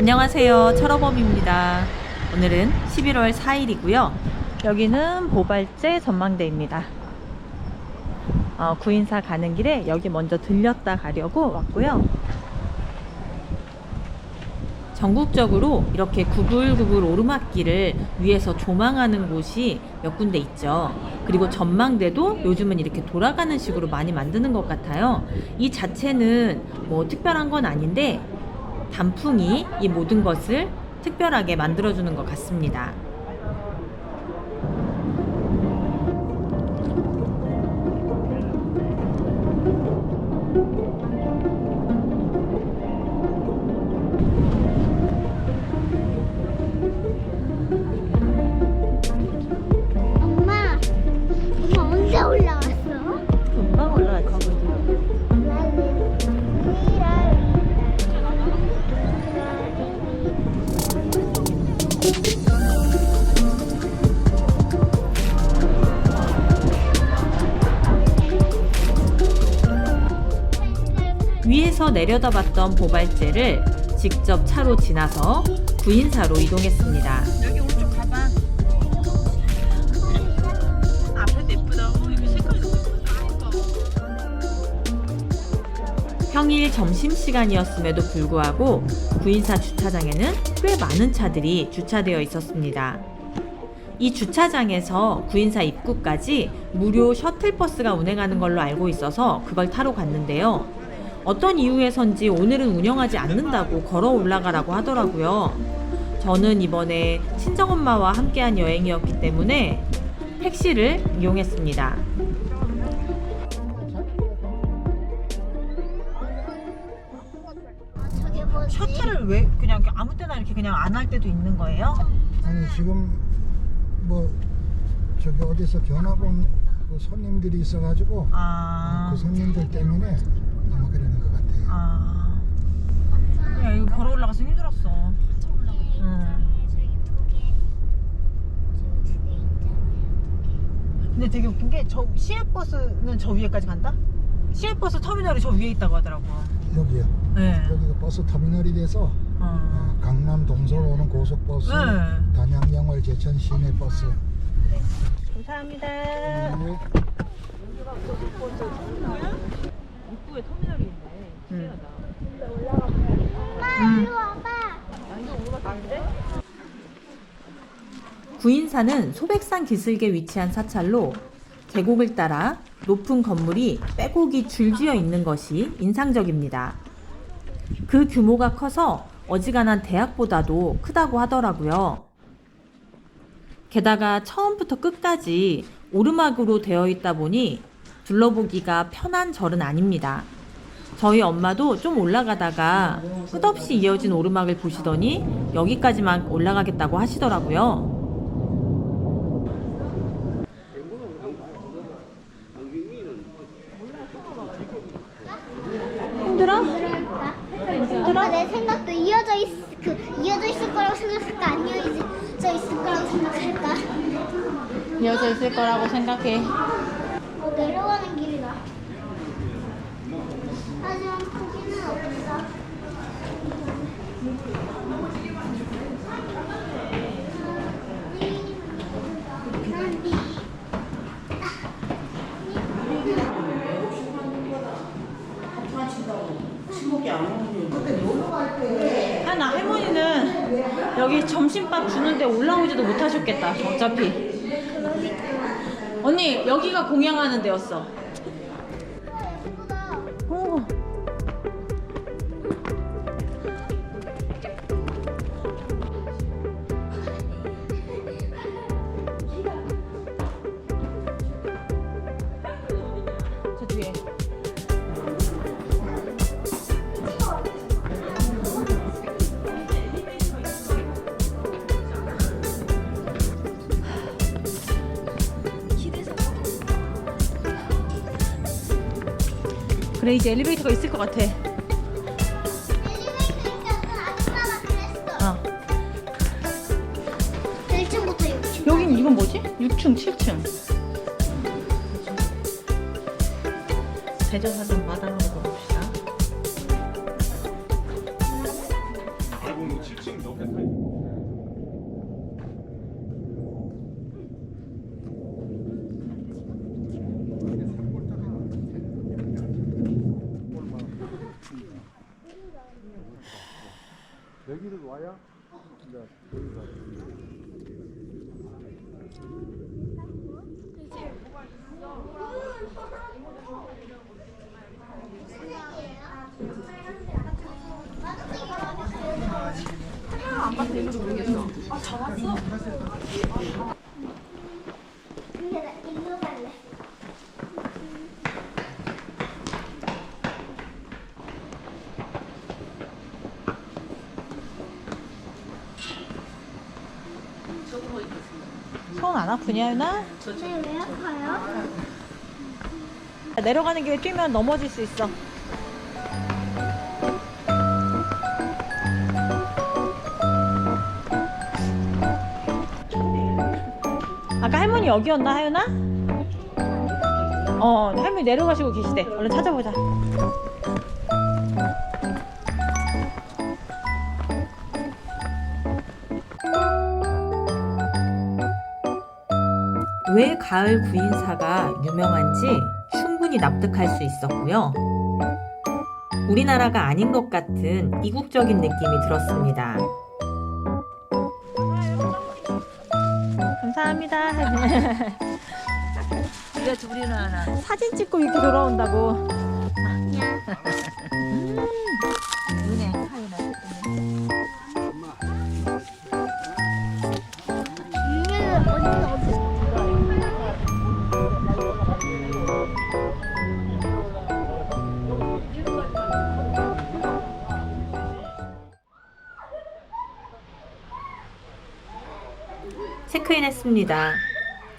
안녕하세요. 철어범입니다. 오늘은 11월 4일이고요. 여기는 보발제 전망대입니다. 어, 구인사 가는 길에 여기 먼저 들렸다 가려고 왔고요. 전국적으로 이렇게 구불구불 오르막길을 위에서 조망하는 곳이 몇 군데 있죠. 그리고 전망대도 요즘은 이렇게 돌아가는 식으로 많이 만드는 것 같아요. 이 자체는 뭐 특별한 건 아닌데 단풍이 이 모든 것을 특별하게 만들어주는 것 같습니다. 위에서 내려다봤던 보발제를 직접 차로 지나서 구인사로 이동했습니다. 여기 오른쪽 가봐. 앞에도 예쁘다. 어, 이거 색깔이 너무 예쁘다. 평일 점심시간이었음에도 불구하고 구인사 주차장에는 꽤 많은 차들이 주차되어 있었습니다. 이 주차장에서 구인사 입구까지 무료 셔틀버스가 운행하는 걸로 알고 있어서 그걸 타러 갔는데요. 어떤 이유에선지 오늘은 운영하지 않는다고 걸어 올라가라고 하더라고요. 저는 이번에 친정엄마와 함께한 여행이었기 때문에 택시를 이용했습니다. 저게 뭐지? 셔틀을 왜 그냥 아무 때나 이렇게 그냥 안 할 때도 있는 거예요? 아니 지금 뭐 저기 어디서 전화 온그 손님들이 있어가지고 아, 그 손님들 때문에 아마. 아. 야, 이거 걸어 올라가서 힘들었어. 응. 근데 되게 웃긴 게 저 시외버스는 저 위에까지 간다? 시외버스 터미널이 저 위에 있다고 하더라고. 여기요. 네. 여기가 버스 터미널이 돼서 어. 어, 강남 동서울 오는 고속버스, 네. 단양 영월 제천 시내 버스. 감사합니다. 네. 입구에 터미널이 있네. 구인사는 소백산 기슭에 위치한 사찰로 계곡을 따라 높은 건물이 빼곡이 줄지어 있는 것이 인상적입니다. 그 규모가 커서 어지간한 대학보다도 크다고 하더라고요. 게다가 처음부터 끝까지 오르막으로 되어 있다 보니 둘러보기가 편한 절은 아닙니다. 저희 엄마도 좀 올라가다가 끝없이 이어진 오르막을 보시더니 여기까지만 올라가겠다고 하시더라고요. 힘들어? 엄마 내 생각도 이어져 있, 그 이어져 있을 거라고 생각할까 안 이어져 있을 거라고 생각할까? 이어져 있을 거라고 생각해. 어, 내려가는 길이다. 하나 할머니는 여기 점심밥 주는데 올라오지도 못하셨겠다. 어차피. 언니 여기가 공양하는 데였어. 예 그래 이제 엘리베이터가 있을 것 같아. 엘리베이터 있다는 아줌마가 그랬어. 어. 1층부터 6층. 여긴 이건 뭐지? 6층, 7층. 대전사전 마당으로 여기를 와야 이제 여기가 근데 나 일로 갈래. 손 안 아프냐 유나? 네, 왜 아파요? 내려가는 길에 뛰면 넘어질 수 있어. 아까 할머니 여기였나 하윤아? 어 할머니 내려가시고 계시대. 얼른 찾아보자. 왜 가을 구인사가 유명한지 충분히 납득할 수 있었고요. 우리나라가 아닌 것 같은 이국적인 느낌이 들었습니다. 감사합니다. 우리가 둘이는 하나 사진 찍고 이렇게 돌아온다고. 체크인했습니다.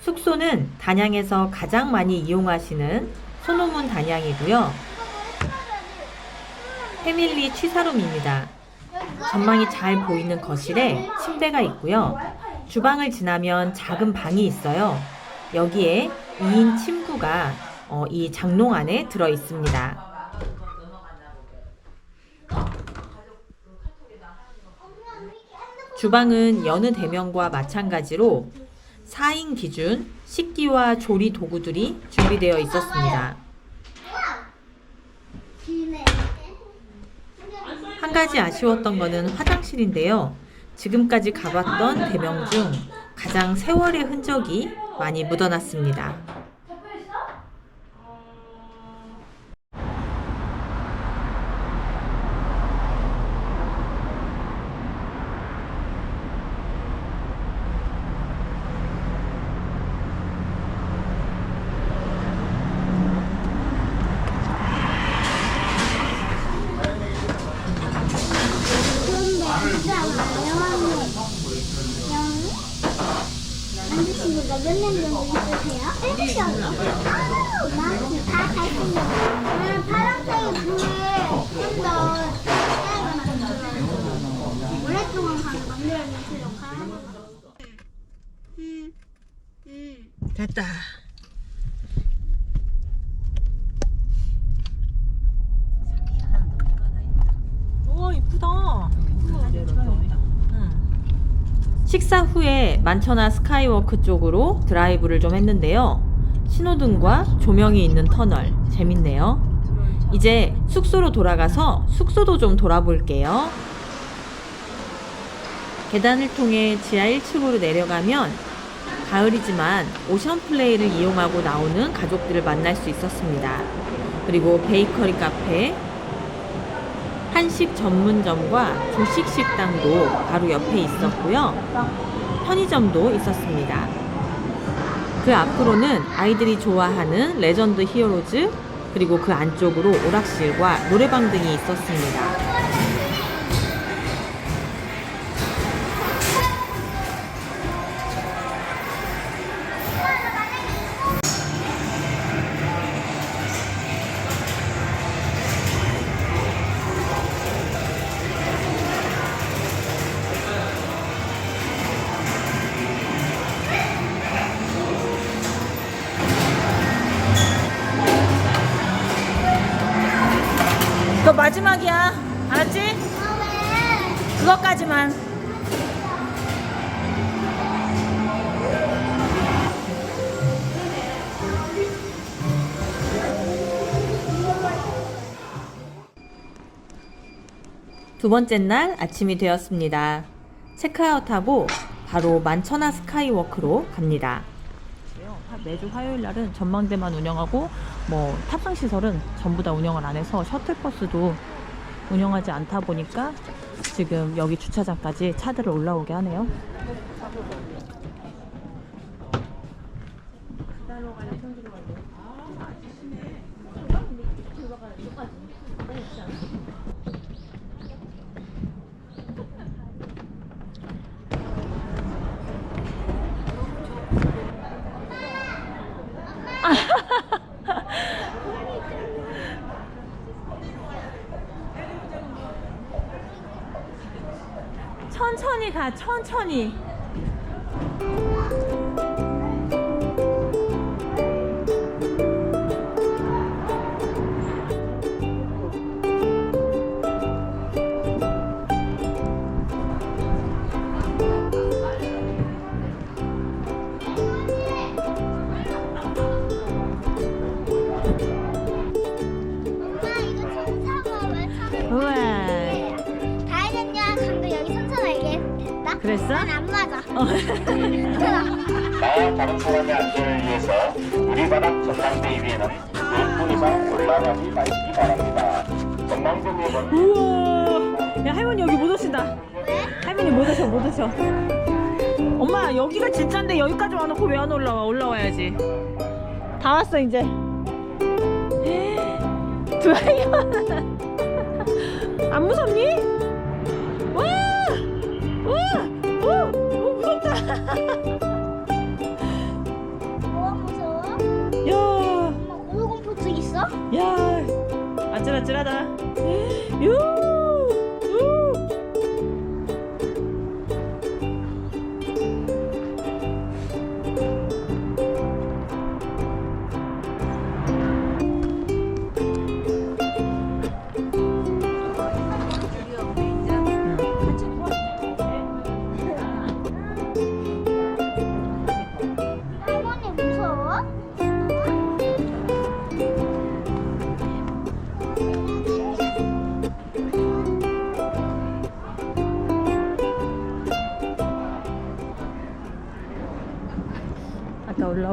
숙소는 단양에서 가장 많이 이용하시는 소노문 단양이고요. 패밀리 취사룸입니다. 전망이 잘 보이는 거실에 침대가 있고요. 주방을 지나면 작은 방이 있어요. 여기에 2인 침구가 어, 이 장롱 안에 들어 있습니다. 주방은 여느 대명과 마찬가지로 4인 기준 식기와 조리 도구들이 준비되어 있었습니다. 한 가지 아쉬웠던 거는 화장실인데요. 지금까지 가봤던 대명 중 가장 세월의 흔적이 많이 묻어났습니다. 그런데 있잖아. 영화는 영이 만드신 지가 몇년 정도 있으세요? 일곱 년. 나다 잘생겼어. 나는 파란색이 불을 좀더. 오랫동안 가는 만들어주세요. 음, 음. 됐다. 우와 이쁘다. 식사 후에 만천하 스카이워크 쪽으로 드라이브를 좀 했는데요. 신호등과 조명이 있는 터널 재밌네요. 이제 숙소로 돌아가서 숙소도 좀 돌아볼게요. 계단을 통해 지하 1층으로 내려가면 가을이지만 오션 플레이를 이용하고 나오는 가족들을 만날 수 있었습니다. 그리고 베이커리 카페, 한식 전문점과 조식 식당도 바로 옆에 있었고요. 편의점도 있었습니다. 그 앞으로는 아이들이 좋아하는 레전드 히어로즈 그리고 그 안쪽으로 오락실과 노래방 등이 있었습니다. 마지막이야. 그것까지만. 두 번째 날 아침이 되었습니다. 체크아웃하고 바로 만천하 스카이워크로 갑니다. 매주 화요일 날은 전망대만 운영하고 뭐 탑승 시설은 전부 다 운영을 안 해서 셔틀버스도 운영하지 않다 보니까 지금 여기 주차장까지 차들을 올라오게 하네요. 천천히. 그랬어? 난안 맞아. 어. 괜찮아. 나와 다른 사람의 안전을 위해서 우리 바닥 전망대 위에는 10분 이상 올라가지 마시기 바랍니다. 전망대 위에는 우와. 야, 할머니 여기 못 오신다. 왜? 할머니 못 오셔, 못 오셔. 엄마, 여기가 진짜인데 여기까지 와놓고 왜 안 올라와? 올라와야지. 다 왔어, 이제. 드라이버. 안 무섭니? 와! 와! 아찔아찔하다. 유,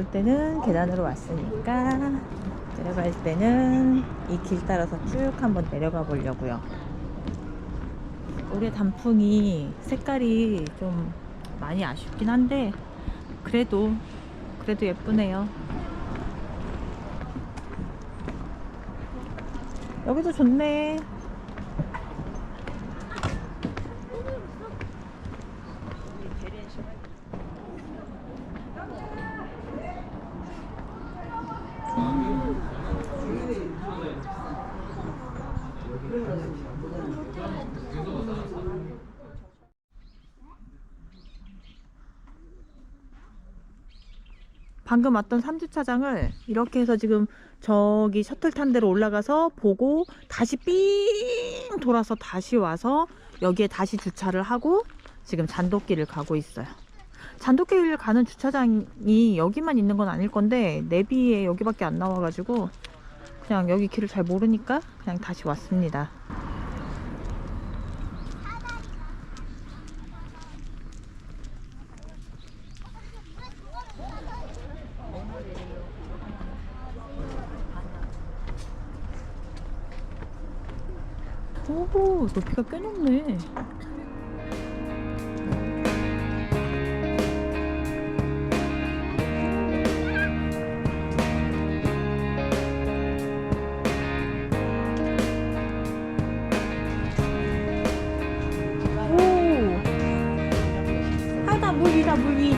올라올 때는 계단으로 왔으니까 내려갈 때는 이 길 따라서 쭉 한번 내려가 보려고요. 올해 단풍이 색깔이 좀 많이 아쉽긴 한데 그래도 그래도 예쁘네요. 여기도 좋네. 방금 왔던 3주차장을 이렇게 해서 지금 저기 셔틀 탄 데로 올라가서 보고 다시 삥 돌아서 다시 와서 여기에 다시 주차를 하고 지금 잔도길을 가고 있어요. 잔도길 가는 주차장이 여기만 있는 건 아닐 건데 내비에 여기밖에 안 나와가지고 그냥 여기 길을 잘 모르니까 그냥 다시 왔습니다. 오, 높이가 꽤 높네. 하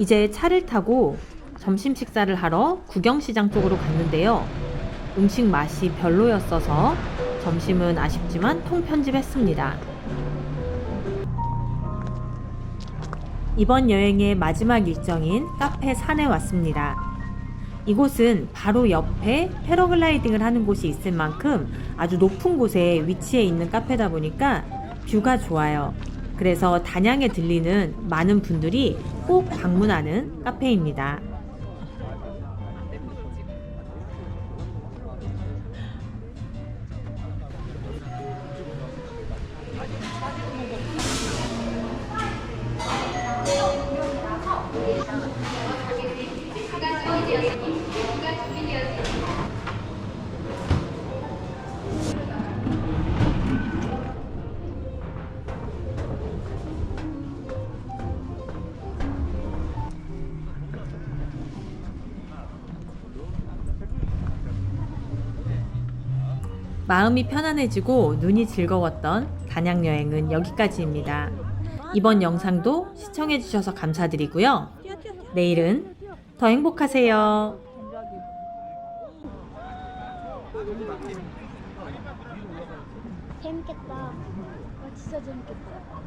이제 차를 타고 점심 식사를 하러 구경시장 쪽으로 갔는데요. 음식 맛이 별로였어서 점심은 아쉽지만 통편집했습니다. 이번 여행의 마지막 일정인 카페 산에 왔습니다. 이곳은 바로 옆에 패러글라이딩을 하는 곳이 있을 만큼 아주 높은 곳에 위치해 있는 카페다 보니까 뷰가 좋아요. 그래서 단양에 들리는 많은 분들이 꼭 방문하는 카페입니다. 마음이 편안해지고 눈이 즐거웠던 단양 여행은 여기까지입니다. 이번 영상도 시청해주셔서 감사드리고요. 내일은 더 행복하세요. 재밌겠다. 와, 진짜 재밌겠다.